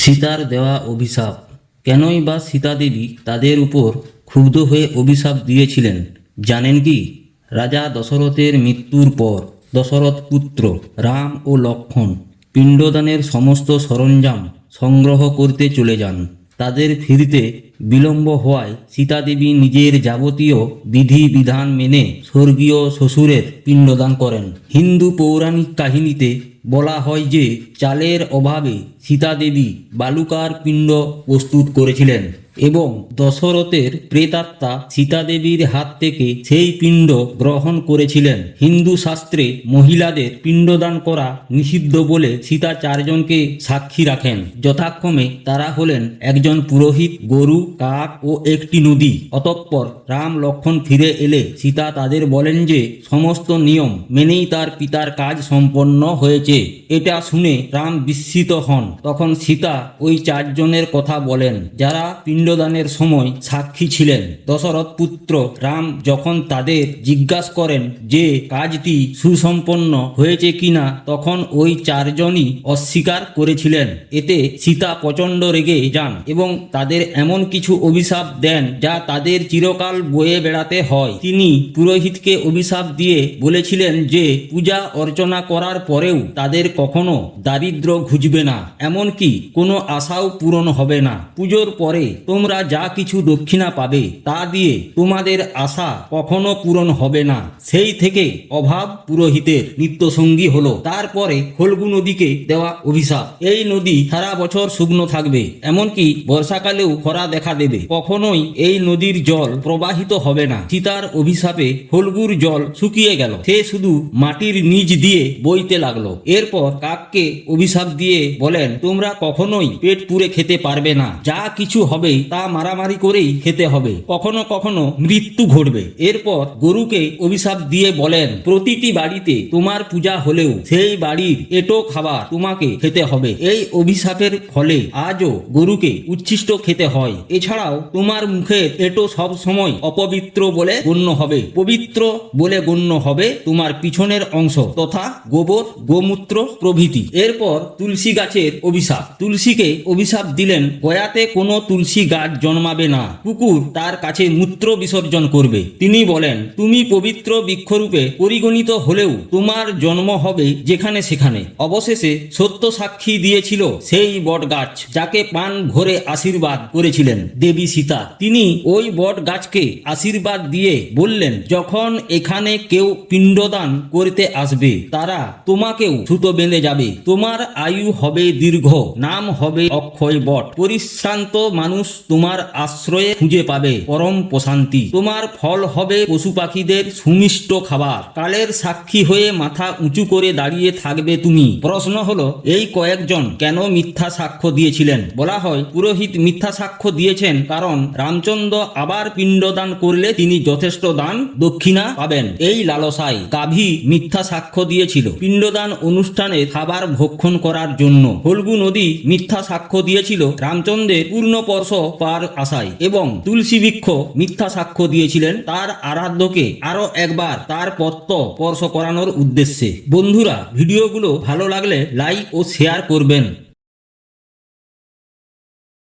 সীতার দেওয়া অভিশাপ। কেনই বা সীতা দেবী তাদের উপর ক্ষুব্ধ হয়ে অভিশাপ দিয়েছিলেন, জানেন কি? রাজা দশরথের মৃত্যুর পর দশরথ পুত্র, রাম ও লক্ষ্মণ পিণ্ডদানের সমস্ত সরঞ্জাম সংগ্রহ করতে চলে যান। তাদের ফিরতে বিলম্ব হওয়ায় সীতাদেবী নিজের যাবতীয় বিধি বিধান মেনে স্বর্গীয় শ্বশুরের পিণ্ডদান করেন। হিন্দু পৌরাণিক কাহিনীতে বলা হয় যে চালের অভাবে সীতাদেবী বালুকার পিণ্ড প্রস্তুত করেছিলেন। এবং দশরথের প্রেতাত্মা সীতাদেবীর হাত থেকে সেই পিণ্ড গ্রহণ করেছিলেন। হিন্দু শাস্ত্রে মহিলাদের পিণ্ডদান করা নিষিদ্ধ বলে সীতা চারজনকে সাক্ষী রাখেন। যথাক্রমে তারা হলেন একজন পুরোহিত, গরু, কাক ও একটি নদী। অতঃপর রাম লক্ষণ ফিরে এলে সীতা তাদের বলেন যে, সমস্ত নিয়ম মেনেই তার পিতার কাজ সম্পন্ন হয়েছে। এটা শুনে রাম বিস্মিত হন। তখন সীতা ওই চারজনের কথা বলেন, যারা পিণ্ডদানের সময় সাক্ষী ছিলেন। দশরথ পুত্র রাম যখন তাদের জিজ্ঞাসা করেন যে, কাজটি সুসম্পন্ন হয়েছে কিনা, তখন ওই চারজনই অস্বীকার করেছিলেন। এতে সীতা প্রচণ্ড রেগে যান এবং তাদের এমন কিছু অভিশাপ দেন যা তাদের চিরকাল বয়ে বেড়াতে হয়। তিনি পুরোহিতকে অভিশাপ দিয়ে বলেছিলেন যে, পূজা অর্চনা করার পরেও তাদের কখনো দারিদ্র ঘুচবে না। এমনকি কোনো আশাও পূরণ হবে না। পুজোর পরে তোমরা যা কিছু দক্ষিণা পাবে তা দিয়ে তোমাদের আশা কখনো পূরণ হবে না। সেই থেকে অভাব পুরোহিতের নিত্যসঙ্গী হলো। তারপরে ফল্গু নদীকে দেওয়া অভিশাপ। এই নদী সারা বছর শুকনো থাকবে, এমনকি বর্ষাকালেও খরা দেখা দেবে। কখনোই এই নদীর জল প্রবাহিত হবে না। সীতার অভিশাপে ফল্গুর জল শুকিয়ে গেল। সে শুধু মাটির নিচ দিয়ে বইতে লাগল। এরপর কাককে অভিশাপ দিয়ে বলেন, তোমরা কখনোই পেট পুরে খেতে পারবে না। যা কিছু হবে তা মারামারি করেই খেতে হবে। কখনো কখনো মৃত্যু ঘটবে। এরপর গরুকে অভিশাপ দিয়ে বলেন, প্রতিটি বাড়িতে তোমার পূজা হলেও সেই বাড়ির এটো খাবার তোমাকে খেতে হবে। এই অভিশাপের ফলে আজও গরুকে উচ্ছিষ্ট খেতে হয়। এছাড়াও তোমার মুখের এটো সব সময় অপবিত্র বলে গণ্য হবে। পবিত্র বলে গণ্য হবে তোমার পিছনের অংশ তথা গোবর, গোমূত্র প্রভৃতি। এরপর তুলসী গাছের অভিশাপ। তুলসীকে অভিশাপ দিলেন, গয়াতে কোনো তুলসী গাছ জন্মাবে না। কুকুর তার কাছে মূত্র বিসর্জন করবে। তিনি বলেন, তুমি পবিত্র বৃক্ষরূপে পরিগণিত হলেও তোমার জন্ম হবে যেখানে সেখানে। অবশেষে সত্য সাক্ষী দিয়েছিল সেই বট গাছ যাকে পান ভরে আশীর্বাদ করেছিলেন দেবী সীতা। তিনি ওই বট গাছকে আশীর্বাদ দিয়ে বললেন, যখন এখানে কেউ পিণ্ডদান করতে আসবে, তারা তোমাকেও সুতো বেঁধে যাবে। তোমার আয়ু হবে দীর্ঘ, নাম হবে অক্ষয় বট। পরিশ্রান্ত মানুষ তোমার আশ্রয়ে খুঁজে পাবে পরম প্রশান্তি। তোমার ফল হবে পশু পাখিদের সুমিষ্ট খাবার। কালের সাক্ষী হয়ে মাথা উঁচু করে দাঁড়িয়ে থাকবে তুমি। প্রশ্ন হলো, এই কয়েকজন কেন মিথ্যা সাক্ষ্য দিয়েছিলেন? বলা হয়, পুরোহিত মিথ্যা সাক্ষ্য দিয়েছেন কারণ রামচন্দ্র আবার পিণ্ডদান করলে তিনি যথেষ্ট দান দক্ষিণা পাবেন। এই লালসায় গাভী মিথ্যা সাক্ষ্য দিয়েছিল। পিণ্ডদান অনুষ্ঠানে খাবার ভক্ষণ করার জন্য। হলগু নদী মিথ্যা সাক্ষ্য দিয়েছিল। রামচন্দ্রের পূর্ণপর্শ পার আশায় এবং তুলসী বৃক্ষ মিথ্যা সাক্ষ্য দিয়েছিলেন তার আরাধ্যকে আরও একবার তার পত্ত স্পর্শ করানোর উদ্দেশ্যে। বন্ধুরা, ভিডিওগুলো ভালো লাগলে লাইক ও শেয়ার করবেন।